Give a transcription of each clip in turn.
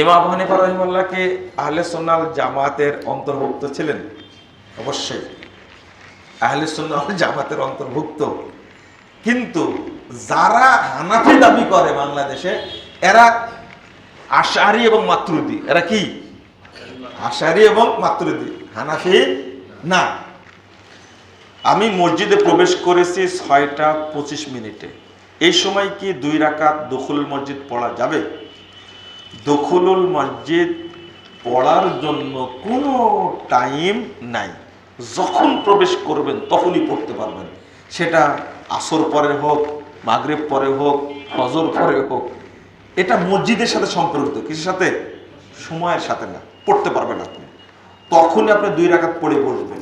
ইমাম আবু হানিফা রহিমাল্লাহ কি আহলে সোনাল জামাতের অন্তর্ভুক্ত ছিলেন? অবশ্যই। আহলে সোনাল জামাতের অন্তর্ভুক্ত। কিন্তু যারা হানাফি দাবি করে বাংলাদেশে, এরা আশারি এবং মাতৃদি এরা কি? আশারি এবং মাতৃদি হানাফি না। আমি মসজিদে প্রবেশ করেছি ছয়টা পঁচিশ মিনিটে। এই সময় কি দুই রাকাত দখুল মসজিদ পড়া যাবে? দখলুল মসজিদ পড়ার জন্য কোনো টাইম নাই। যখন প্রবেশ করবেন, তখনই পড়তে পারবেন। সেটা আসর পরে হোক, মাগরেব পরে হোক, ফজর পরে হোক, এটা মসজিদের সাথে সম্পর্কিত, কিসের সাথে? সময়ের সাথে না, পড়তে পারবেন আপনি। তখনই আপনি দুই রাকাত পড়ে বসবেন।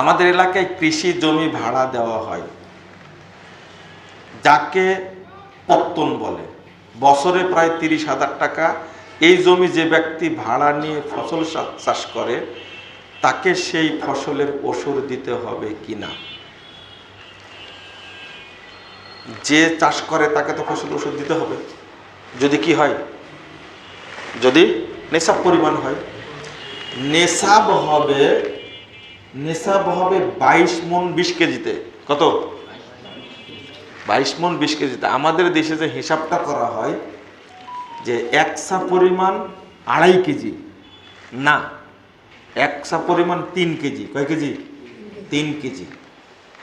আমাদের এলাকায় কৃষি জমি ভাড়া দেওয়া হয়, যাকে পত্তন বলে। বছরে প্রায় তিরিশ হাজার টাকা। এই জমি যে ব্যক্তি ভাড়া নিয়ে ফসল চাষ করে, তাকে সেই ফসলের ওষুধ দিতে হবে কি না যে চাষ করে, তাকে তো ফসল ওষুধ দিতে হবে। যদি কি হয়? যদি নেশাব পরিমাণ হয়। নেশাব হবে নেশাব হবে বাইশ মন বিশ কেজিতে। কত? বাইশ মন বিশ কেজিতে আমাদের দেশে যে হিসাবটা করা হয় যে একসা পরিমাণ আড়াই কেজি। না, একসা পরিমাণ তিন কেজি। কয় কেজি? তিন কেজি।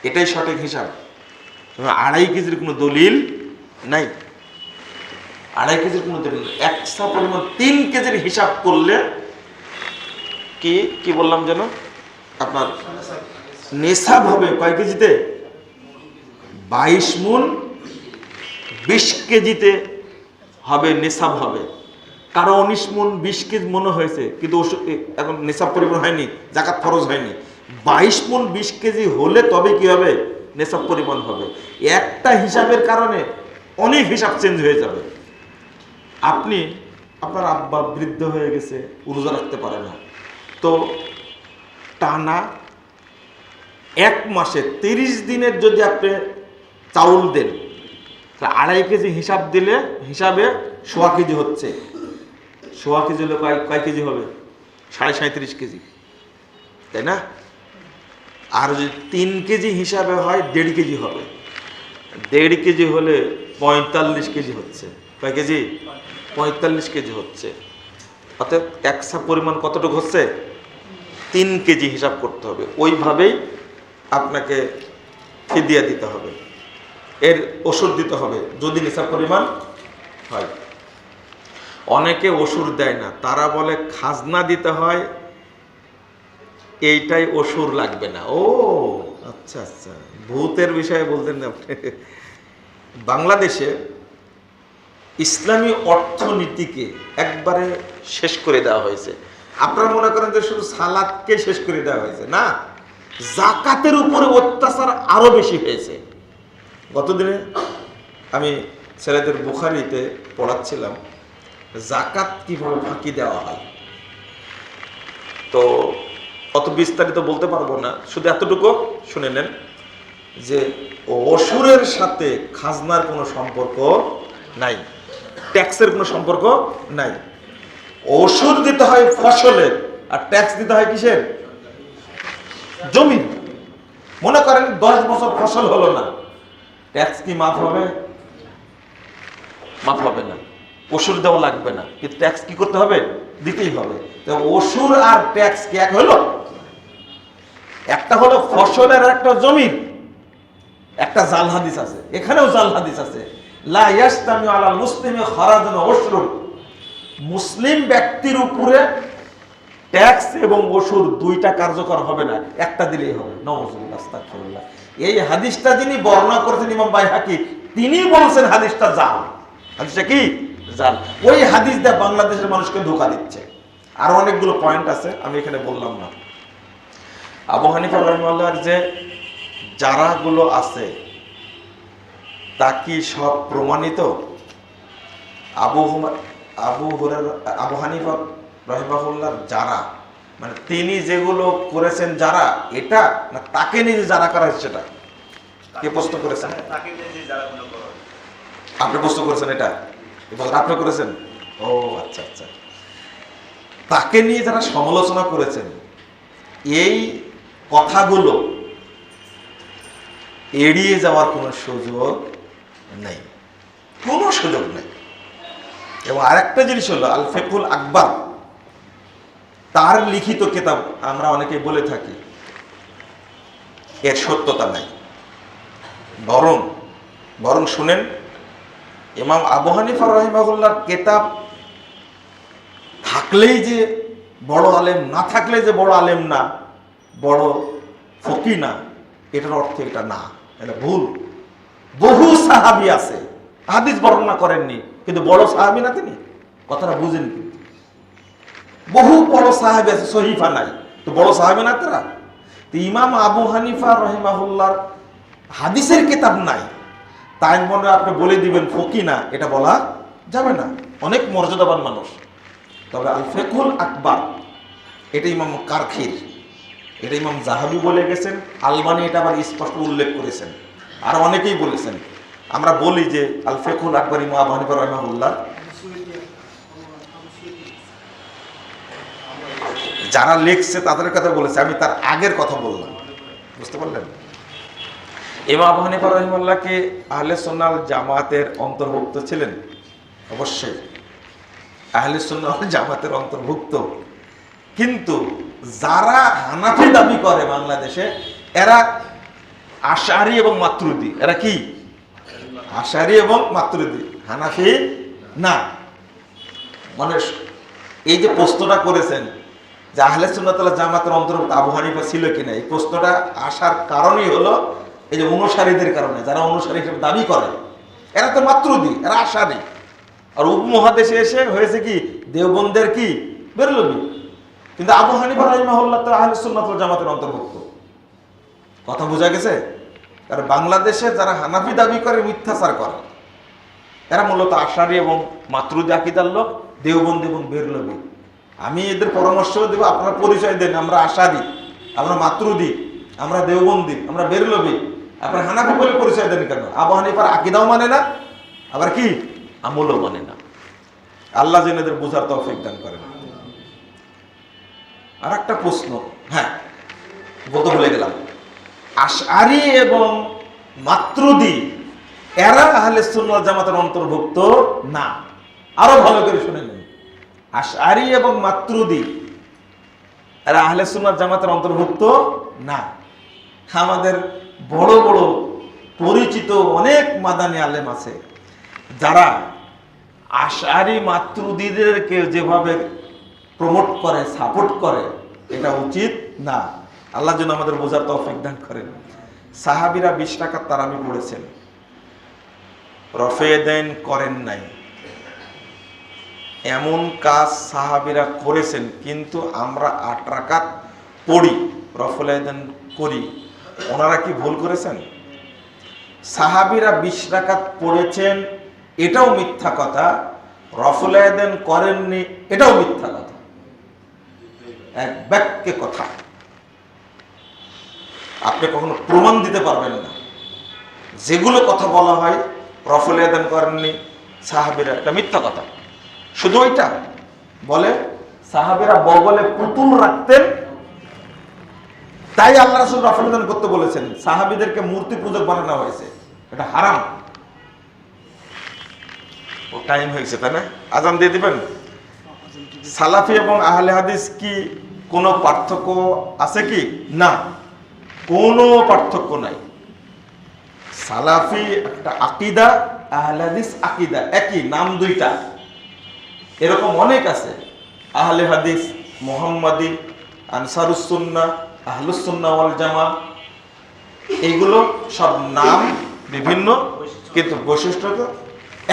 এটাই সঠিক হিসাব। আড়াই কেজির কোনো দলিল নাই। আড়াই কেজির কোনো দলিল। একসা পরিমাণ তিন কেজির হিসাব করলে কি কি বললাম যেন? আপনার নেশাব হবে। কয় কেজিতে? বাইশ মন বিশ কেজিতে হবে নেশাব হবে। কারও উনিশ মন বিশ কেজি মনে হয়েছে, কিন্তু ওষুধ এখন নেশাব পরিমাণ হয়নি, জাকাত ফরজ হয়নি। বাইশ মন বিশ কেজি হলে তবে কি হবে? নেশাব পরিমাণ হবে। একটা হিসাবের কারণে অনেক হিসাব চেঞ্জ হয়ে যাবে। আপনি, আপনার আব্বা বৃদ্ধ হয়ে গেছে, রোজা রাখতে পারে না। তো টানা এক মাসে তিরিশ দিনের যদি আপনি চাউল দেন আড়াই কেজি হিসাব দিলে, হিসাবে সোয়া কেজি হচ্ছে। সোয়া কেজি হলে কয় কয় কেজি হবে? সাড়ে সাঁত্রিশ কেজি। তাই না? আর যদি তিন কেজি হিসাবে হয়, দেড় কেজি হবে। দেড় কেজি হলে পঁয়তাল্লিশ কেজি হচ্ছে। কয় কেজি? পঁয়তাল্লিশ কেজি হচ্ছে। অর্থাৎ একসা পরিমাণ কতটুকু হচ্ছে? তিন কেজি হিসাব করতে হবে। ওইভাবেই আপনাকে ফিদিয়া দিতে হবে। এর ওষুধ দিতে হবে। যদি নিশা পরিমাণ হয়। অনেকে ওষুধ দেয় না। তারা বলে, খাজনা দিতে হয়, এইটাই ওষুধ লাগবে না। ও আচ্ছা আচ্ছা। ভূতের বিষয়ে বলতেন না আপনি। বাংলাদেশে ইসলামী অর্থনীতিকে একবারে শেষ করে দেওয়া হয়েছে। আপনারা মনে করেন যে শুধু সালাদকে শেষ করে দেওয়া হয়েছে, না? জাকাতের উপরে অত্যাচার আরও বেশি হয়েছে। গতদিনে আমি ছেলেদের বুখারিতে পড়াচ্ছিলাম জাকাত কীভাবে ফাঁকি দেওয়া হয়। তো অত বিস্তারিত বলতে পারব না, শুধু এতটুকু শুনে নেন যে অসুরের সাথে খাজনার কোনো সম্পর্ক নাই, ট্যাক্সের কোনো সম্পর্ক নাই। ওষুধ দিতে হয় ফসলের, আর ট্যাক্স দিতে হয় কিসের? জমি মনে করেন দশ বছর ফসল হলো না। ট্যাক্স কি মাফ হবে? মাফ হবে না। ওষুধ দেওয়া লাগবে না। কিন্তু ট্যাক্স কি করতে হবে? দিতেই হবে। ওষুধ আর ট্যাক্স কি এক হলো? একটা হলো ফসলের আর একটা জমির। একটা জাল হাদিস আছে। এখানেও জাল হাদিস আছে। লা মুসলিম ব্যক্তির উপরে ট্যাক্স এবং ওষুধ দুইটা কার্যকর হবে না, একটা দিলেই হবে। আস্তাগফিরুল্লাহ। এই হাদিসটা যিনি বর্ণনা করেছেন ইমাম বাইহাকি, তিনি বলছেন হাদিসটা জাল। হাদিসটা কি? জাল। ওই হাদিস দিয়ে বাংলাদেশের মানুষকে ধোকা দিচ্ছে। আর অনেকগুলো পয়েন্ট আছে, আমি এখানে বললাম না। আবু হানিফা রহমাল্লাহর যে, যারাগুলো আছে, তা কি সব প্রমাণিত? আবু আবু আবু হানিফা রহিমাহুল্লাহর যারা? মানে তিনি যেগুলো করেছেন যারা এটা না তাকে নিজে যারা করা হয়েছে সেটা? কে প্রশ্ন করেছেন? আপনি প্রশ্ন করেছেন এটা? আপনি করেছেন? ও আচ্ছা আচ্ছা। তাকে নিয়ে যারা সমালোচনা করেছেন এই কথাগুলো এড়িয়ে যাওয়ার কোনো সুযোগ নেই। কোনো সুযোগ নেই। এবং আরেকটা জিনিস হলো আল ফেকুল আকবর তার লিখিত কেতাব আমরা অনেকে বলে থাকি, এর সত্যতা নাই। বরং বরং শুনেন, ইমাম আবু হানিফা রহিমাহুল্লার কেতাব থাকলেই যে বড় আলেম, না থাকলে যে বড় আলেম না, বড় ফকি না, এটার অর্থ এটা না, এটা ভুল। বহু সাহাবি আছে, হাদিস বর্ণনা করেননি, কিন্তু বড় সাহাবি না তিনি? কথাটা বুঝেন কিন্তু। বহু বড় সাহেব আছে সহিফা নাই। তো বড় সাহেব না তারা? তো ইমাম আবু হানিফা রহিমাহুল্লার হাদিসের কিতাব নাই। তাই মনে আপনি বলে দিবেন, ফকি না, এটা বলা যাবে না। অনেক মর্যাদাবান মানুষ। তবে আল ফেকুল আকবর, এটা ইমাম কারখির, এটা ইমাম জাহাবি বলে গেছেন, আলবানি এটা আবার স্পষ্ট উল্লেখ করেছেন। আর অনেকেই বলেছেন, আমরা বলি যে আল ফেকুল আকবর ইমাম আবু হানিফা রহমাহুল্লাহ যারা লিখছে তাদের কথা বলেছে, আমি তার আগের কথা বললাম। বুঝতে পারলেন? ইমাম আবু হানিফা রহিমাল্লাহকে আহলে সোনাল জামাতের অন্তর্ভুক্ত ছিলেন। অবশ্যই। আহলে সোনাল জামাতের অন্তর্ভুক্ত। কিন্তু যারা হানাফি দাবি করে বাংলাদেশে, এরা আশারি এবং মাতৃদি এরা কি? আশারি এবং মাতৃদি হানাফি না। মানে এই যে প্রশ্নটা করেছেন যে আহলে সুন্নাতাল্লাহ জামাতের অন্তর্ভুক্ত আবু হানিফা ছিল কিনা, এই প্রশ্নটা আসার কারণই হলো এই যে অনুসারীদের কারণে, যারা অনুসারী হিসেবে দাবি করে, এরা তো মাতৃদি, এরা আশারি আর উপমহাদেশে এসে হয়েছে কি, দেওবন্দের কি বেরলবি কিন্তু আবু হানিফা রহিমাহুল্লাহ তো আহলে সুন্নাতুল জামাতের অন্তর্ভুক্ত। কথা বোঝা গেছে? কারণ বাংলাদেশে যারা হানাফি দাবি করে, মিথ্যাচার করে, এরা মূলত আশারি এবং মাতৃদি আকিদার লোক। দেওবন্দি এবং বেরলবি। আমি এদের পরামর্শ দেব, আপনারা পরিচয় দেন, আমরা আশারি আমরা মাতৃদি, আমরা দেওবন্দি, আমরা বেরলবি। আপনারা হানাফি বলে পরিচয় দেন কেন? আবু হানিফার আকিদাও মানে না, আবার কি? আমলও মানে না। আল্লাহ যেন এদের বোঝার তৌফিক দান করেন। আর একটা প্রশ্ন হ্যাঁ বলতে ভুলে গেলাম। আশারি এবং মাতৃদি, এরা আহলে সুন্নাত জামাতের অন্তর্ভুক্ত না। আরও ভালো করে শুনে নিন। আশারি এবং মাতৃদি এরা আহলে সুন্নাত জামাতের অন্তর্ভুক্ত না। আমাদের বড় বড় পরিচিত অনেক মাদানি আলেম আছে, যারা আশারি মাতৃদিদেরকে যেভাবে প্রমোট করে সাপোর্ট করে, এটা উচিত না। আল্লাহ যেন আমাদের বোঝার তৌফিক দান করেন। সাহাবিরা বিশ টাকার তারাবি পড়েছেন। রফে দেন করেন নাই। এমন কাজ সাহাবিরা করেছেন, কিন্তু আমরা আট রাকাত পড়ি রফলায়দান করি। ওনারা কি ভুল করেছেন? সাহাবিরা বিশ রাকাত পড়েছেন, এটাও মিথ্যা কথা। রফলায়দান করেননি, এটাও মিথ্যা কথা। এক ব্যাক্যে কথা। আপনি কখনো প্রমাণ দিতে পারবেন না। যেগুলো কথা বলা হয় রফলায়দান করেননি, সাহাবিরা, এটা মিথ্যা কথা। শুধু ওইটা? বলে, সাহাবেরা বগলে পুতুল রাখতেন। তাই আল্লাহ রাসুল রফলাদান করতে বলেছেন, সাহাবিদেরকে মূর্তি পূজক বানানো হয়েছে। এটা হারাম। ও টাইম হয়েছে, তাই না? আজান দিয়ে দিবেন? সালাফি এবং আহলে হাদিস কি কোনো পার্থক্য আছে কি? না, কোনো পার্থক্য নাই। সালাফি একটা আকিদা, আহলে হাদিস আকিদা, একই, নাম দুইটা। এরকম অনেক আছে। আহলে হাদিস, মোহাম্মদি আনসারুসুন্না আহলুসুন্না ওয়াল জামা এইগুলো সব নাম বিভিন্ন, কিন্তু বৈশিষ্ট্য তো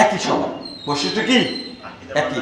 একই সমান। বৈশিষ্ট্য কি? একই।